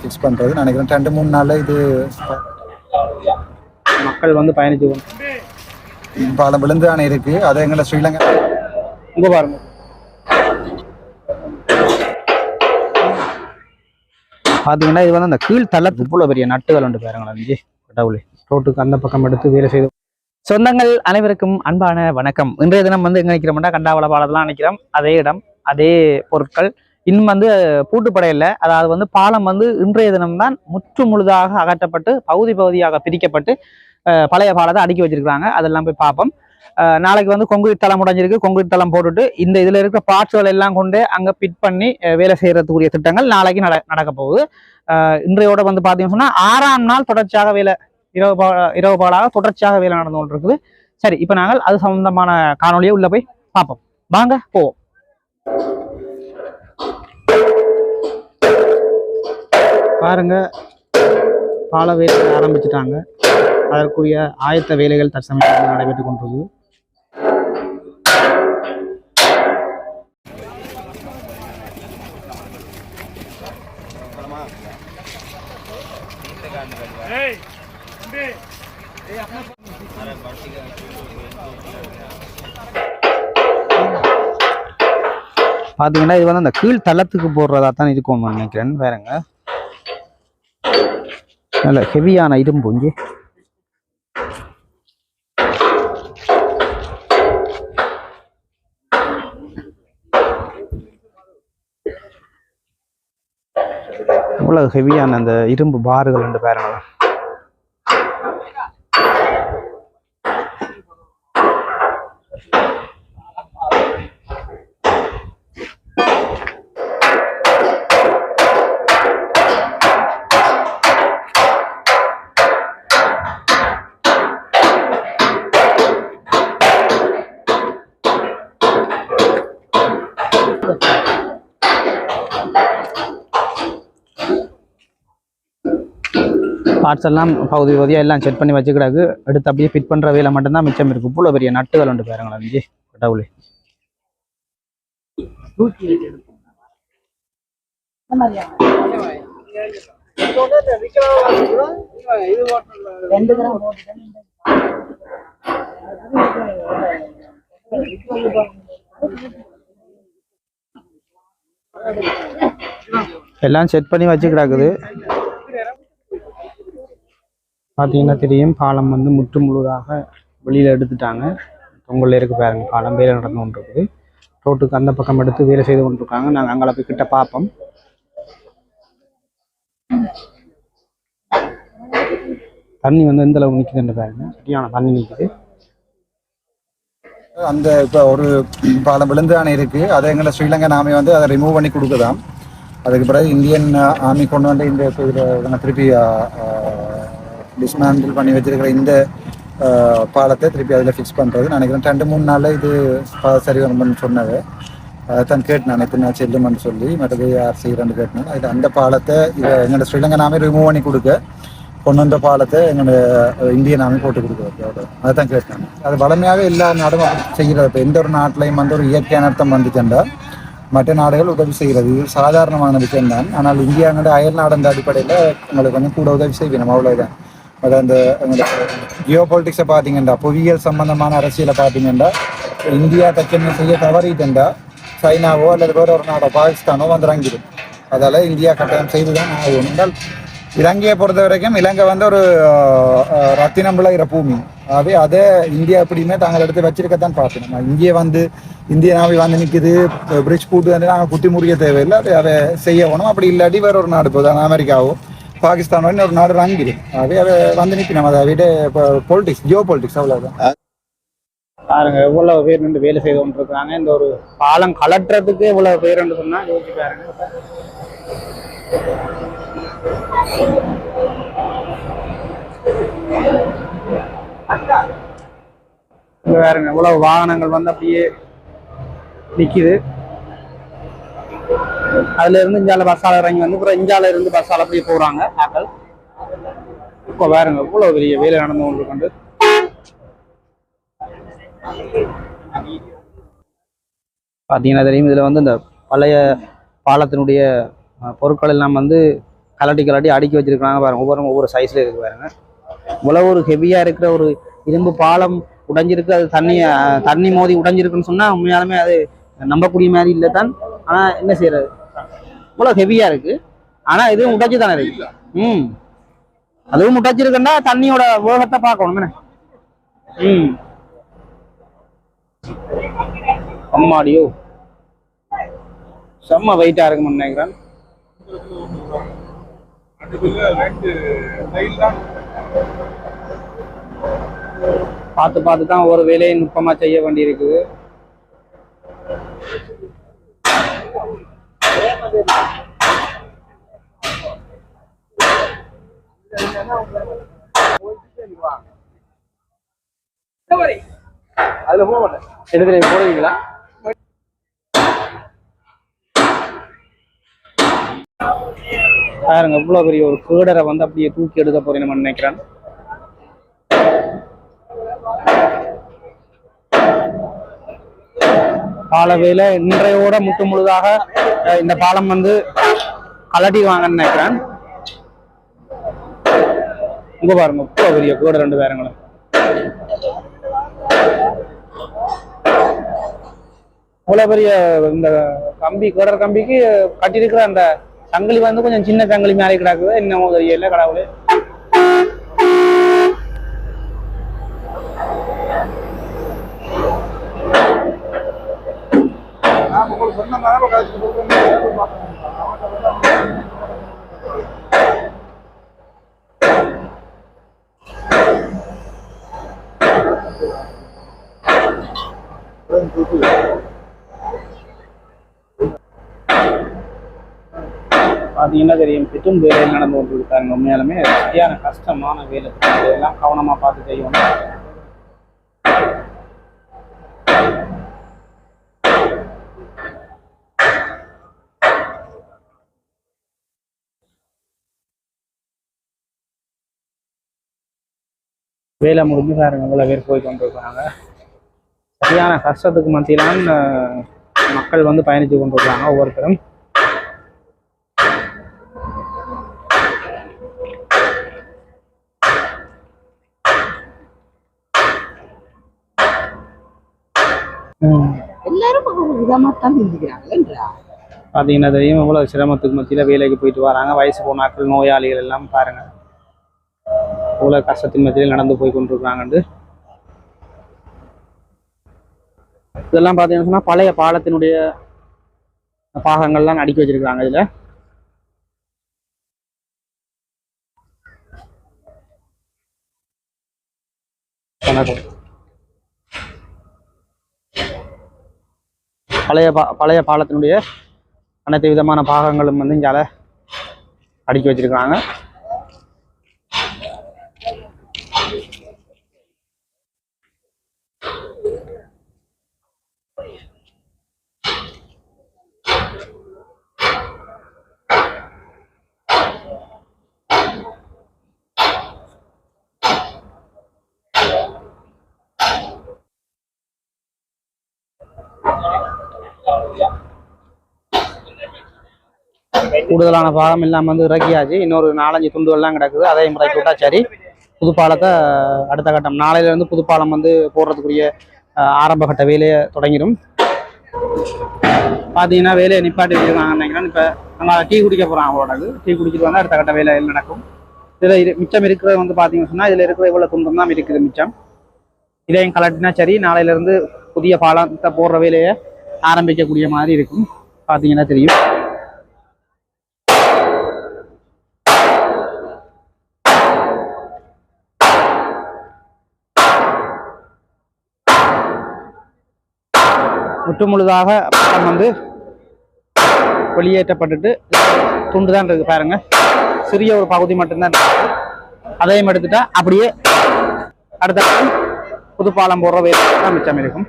Fix பண்ணுறது நினைக்கிறேன். ரெண்டு மூணு நாளில் இது மக்கள் வந்து பயணிச்சு பாலம் விழுந்து அணை இருக்குது அதை எங்களை ஸ்ரீலங்கா. இங்க பாருங்க. பாத்தீங்கன்னா இது வந்து அந்த கீழ் தளத்து இவ்வளவு பெரிய நட்டுகள் உண்டு பாருங்களேன் விஜய் கடவுளே. ரோட்டுக்கு அந்த பக்கம் எடுத்து வேலை செய்து சொந்தங்கள் அனைவருக்கும் அன்பான வணக்கம். இன்றைய தினம் வந்து எங்க நிற்கிறோம்னா கண்டாவள பாலத்தெல்லாம் நிற்கிறோம் அதே இடம் அதே பொருட்கள் இன்னும் வந்து பூட்டுப்படையில் அதாவது வந்து பாலம் வந்து இன்றைய தினம்தான் முற்று முழுதாக அகற்றப்பட்டு பகுதி பகுதியாக பிரிக்கப்பட்டு பழைய பாலத்தை அடுக்கி வச்சிருக்கிறாங்க. அதெல்லாம் போய் பார்ப்போம். நாளைக்கு வந்து கொங்குரி தளம் உடஞ்சிருக்கு. கொங்குரி தளம் போட்டுட்டு இந்த இதில் இருக்கிற பார்ட்ஸ்கள் எல்லாம் கொண்டு அங்கே பிட் பண்ணி வேலை செய்கிறதுக்குரிய திட்டங்கள் நாளைக்கு நட நடக்க போகுது. இன்றையோட வந்து பார்த்தீங்கன்னு சொன்னால் ஆறாம் நாள் தொடர்ச்சியாக வேலை இரவு பா- இரவு பாலாக தொடர்ச்சியாக வேலை நடந்து கொண்டிருக்குது. சரி இப்போ நாங்கள் அது சம்பந்தமான காணொலியை உள்ளே போய் பார்ப்போம். வாங்க போவோம். பாருங்கள் பால வேலை ஆரம்பிச்சிட்டாங்க. அதற்குரிய ஆயத்த வேலைகள் தற்சமயம் நடைபெற்றுக் கொண்டது பார்த்தீங்கன்னா இது வந்து அந்த கீழ் தளத்துக்கு போடுறதா தான் இருக்கும்னு நினைக்கிறேன். வேறங்க. நல்ல ஹெவியான இரும்பு இங்கே. இவ்வளவு ஹெவியான அந்த இரும்பு பார்கள் ரெண்டு பேருங்களா பார்ட்ஸ் எல்லாம் பகுதி பகுதியாக எல்லாம் செட் பண்ணி வச்சுக்கிடாது எடுத்து அப்படியே ஃபிட் பண்ணுற வேலை மட்டும்தான் மிச்சம் இருக்கு. இவ்வளோ பெரிய நட்டுகள் உண்டு பாருங்களா விஜி கடவுளே. எல்லாம் செட் பண்ணி வச்சு கிடக்குது பார்த்தீங்கன்னா தெரியும்? பாலம் வந்து முற்று முழுதாக வெளியில் எடுத்துட்டாங்க. தொங்கல்ல இருக்கு பாருங்க பாலம் வேலை நடந்து கொண்டு இருக்குது ரோட்டுக்கு அந்த பக்கம் எடுத்து வேலை செய்து கொண்டிருக்காங்க. நாங்கள் அங்கே போய் கிட்ட பார்ப்போம். தண்ணி வந்து எந்த அளவு நிற்குதுன்னு பாருங்க. சரியான தண்ணி நிற்குது அந்த இப்போ ஒரு பாலம் விழுந்து ஆணை இருக்குது அதை எங்களை ஸ்ரீலங்கா நாமே வந்து அதை ரிமூவ் பண்ணி கொடுக்குதாம். அதுக்கு பிறகு இந்தியன் ஆர்மி கொண்டு வந்து இந்த திருப்பி டிஸ்மேண்டில் பண்ணி வச்சிருக்கிற இந்த பாலத்தை திருப்பி அதில் ஃபிக்ஸ் பண்ணுறது நினைக்கிறேன் ரெண்டு மூணு நாளில் இது பா- சரி வரும்னு சொன்னது. அதைத்தான் கேட்டேன் நான். எத்தனை நாள் செல்லுமென்னு சொல்லி. மற்றது யார் செய்கிறேன்னு கேட்டேன். அது அந்த பாலத்தை இதை எங்களோட ஸ்ரீலங்கா நாமே ரிமூவ் பண்ணி கொடுக்க. கொண்டு வந்த பாலத்தை எங்களோட இந்திய நாமே போட்டு கொடுக்குறது அதைத்தான் கேட்டேன் அது வளமையாகவே எல்லா நாடும் செய்கிறது. இப்போ எந்த ஒரு நாட்டிலையும் வந்து ஒரு இயற்கையான அர்த்தம் வந்துச்சுண்டா மற்ற நாடுகள் உதவி செய்கிறது. இது சாதாரணமான விஷயம் தான். ஆனால் இந்தியாங்கிற அயல் நாடு அடிப்படையில் உங்களுக்கு கொஞ்சம் கூட உதவி செய்வேன் அவ்வளோதான் அந்த ஜியோ பொலிட்டிக்ஸை பார்த்தீங்கன்னா புவியியல் சம்பந்தமான அரசியலை பார்த்தீங்கன்னா இந்தியா தக்கமே செய்ய தவறிட்டுண்டா சைனாவோ அல்லது வேற ஒரு நாடோ பாகிஸ்தானோ வந்து இறங்கிடும் அதால் இந்தியா கட்டாயம் செய்து தான் ஆகும் என்றால் இலங்கையை பொறுத்த வரைக்கும் இலங்கை வந்து ஒரு ரத்தினம் விளைகிற பூமி ஆகவே அதை இந்தியா எப்படியுமே தாங்கள் எடுத்து வச்சிருக்கத்தான் பார்க்கணும் இங்கே வந்து இந்திய நாவி வந்து நிற்குது பிரிட்ஜ் கூட்டு வந்து நாங்கள் குத்தி முறிய தேவையில்லை அதை அதை செய்ய வேணும் அப்படி இல்லாட்டி வேற ஒரு நாடு போதும் அமெரிக்காவோ பாகிஸ்தானோ ஒரு நாடு இறங்கிடும் அது அதை வந்து நிற்கணும் அதை விட இப்போ பொலிட்டிக்ஸ் ஜியோ பொலிட்டிக்ஸ் அவ்வளோதான் பாருங்க எவ்வளவு பேர் நின்று வேலை செய்து கொண்டிருக்காங்க இந்த ஒரு பாலம் கலட்டுறதுக்கு இவ்வளவு பேர் சொன்னா யோசிச்சு பாருங்க இங்க பாருங்க வாகனங்கள் வந்து அப்படியே நிக்குது அதுல இருந்து இஞ்சால பஸ்ஸால இறங்கி வந்து அப்புறம் இஞ்சால இருந்து பஸ்ஸால அப்படியே போறாங்க ஆக்கள் இப்போ பாருங்க இவ்வளவு பெரிய வேலை நடந்து கொண்டு பார்த்தீங்கன்னா தெரியும் இதில் வந்து இந்த பழைய பாலத்தினுடைய பொருட்கள் எல்லாம் வந்து கலட்டி கலட்டி அடுக்கி வச்சிருக்காங்க பாருங்க. ஒவ்வொரு ஒவ்வொரு சைஸ்ல இருக்கு பாருங்க. இவ்வளவு ஒரு ஹெவியா இருக்கிற ஒரு இரும்பு பாலம் உடைஞ்சிருக்கு. அது தண்ணி தண்ணி மோதி உடைஞ்சிருக்குன்னு சொன்னா உண்மையாலுமே அது நம்பக்கூடிய மாதிரி இல்லை தான் ஆனா என்ன செய்யறது? இவ்வளோ ஹெவியா இருக்கு. ஆனா இதுவும் முட்டாச்சி தானே இருக்கு ம். அதுவும் உடைச்சிருக்குன்னா தண்ணியோட வேகத்தை பார்க்கணும் தானே? ம். அம்மாடியோ. செம்ம வெயிட்டாக இருக்கும்னு நினைக்கிறேன் பார்த்து பார்த்து தான் ஒரு வேலையை நுட்பமா செய்ய வேண்டியிருக்குது. அதுல போக மாட்டேன் எடுத்துல போடுவீங்களா பாருங்க இவ்வளவு பெரிய ஒரு கேடரை வந்து அப்படியே தூக்கி எடுக்க போறேன் நினைக்கிறேன். பாலவேல இன்றையோட முட்டு முழுதாக இந்த பாலம் வந்து கலட்டிடுவாங்கன்னு நினைக்கிறேன். இங்க பாருங்க இப்போ பெரிய கூட ரெண்டு பேரங்களும் இவ்வளவு பெரிய இந்த கம்பி கோடர் கம்பிக்கு கட்டியிருக்கிற அந்த சங்கிலி வந்து கொஞ்சம் சின்ன சங்கிலி மேலே கிடக்குது. இன்னும் தெரியல கடவுளே. பார்த்தீங்கன்னா தெரியும் பெட்டும் வேலையில் நடந்து கொண்டு இருக்காங்க உண்மையாலுமே சரியான கஷ்டமான வேலை. இதெல்லாம் கவனமா பார்த்து செய்யணும். வேலை முடிஞ்சு பாருங்க இவ்வளோ பேர் போய் கொண்டு இருக்காங்க சரியான கஷ்டத்துக்கு மத்தியிலான் மக்கள் வந்து பயணித்து கொண்டு இருக்காங்க ஒவ்வொருத்தரும் பார்த்தீங்கன்னா தெரியும் இவ்வளோ சிரமத்துக்கு மத்தியில் வேலைக்கு போயிட்டு வராங்க. வயசு போனாக்கள் நோயாளிகள் எல்லாம் பாருங்க. இவ்வளோ கஷ்டத்தின் மத்தியில் நடந்து போய் கொண்டிருக்கிறாங்கண்டு இதெல்லாம் பார்த்தீங்கன்னு சொன்னால் பழைய பாலத்தினுடைய பாகங்கள்லாம் அடுக்கி வச்சிருக்காங்க இதில். பழைய பா பழைய பாலத்தினுடைய அனைத்து விதமான பாகங்களும் வந்து இங்கால அடுக்கி வச்சிருக்காங்க கூடுதலான பாகம் இல்லாமல் வந்து இறக்கியாச்சு. இன்னொரு நாலஞ்சு துண்டுகள்லாம் கிடக்குது. அதையும் இறக்கி விட்டா சரி புது பாலத்தை அடுத்த கட்டம். நாளையில இருந்து புது பாலம் வந்து போடுறதுக்குரிய அஹ், ஆரம்ப கட்ட வேலையை தொடங்கிடும். பார்த்தீங்கன்னா வேலையை நிப்பாட்டி வச்சிருக்காங்க நினைக்கிறேன். இப்போ நம்ம டீ குடிக்க போகிறோம் அவங்களோட டீ குடிச்சிட்டு வந்து அடுத்த கட்ட வேலை நடக்கும். இதில் இரு மிச்சம் இருக்கிறது வந்து பார்த்தீங்கன்னு சொன்னால் இதில் இருக்கிற இவ்வளோ துன்பம் தான் இருக்குது மிச்சம். இதையும் கலட்டினா சரி நாளையிலேருந்து புதிய பாலத்தை போடுற வேலையை ஆரம்பிக்கக்கூடிய மாதிரி இருக்கும். பார்த்தீங்கன்னா தெரியும். முற்று முழுதாக பக்கம் வந்து வெளியேற்றப்பட்டுட்டு துண்டு தான் இருக்குது பாருங்கள் சிறிய ஒரு பகுதி மட்டும்தான் இருக்கு. அதையும் எடுத்துட்டா அப்படியே அடுத்த புது பாலம் போடுற வேலை தான் மிச்சம் இருக்கும்.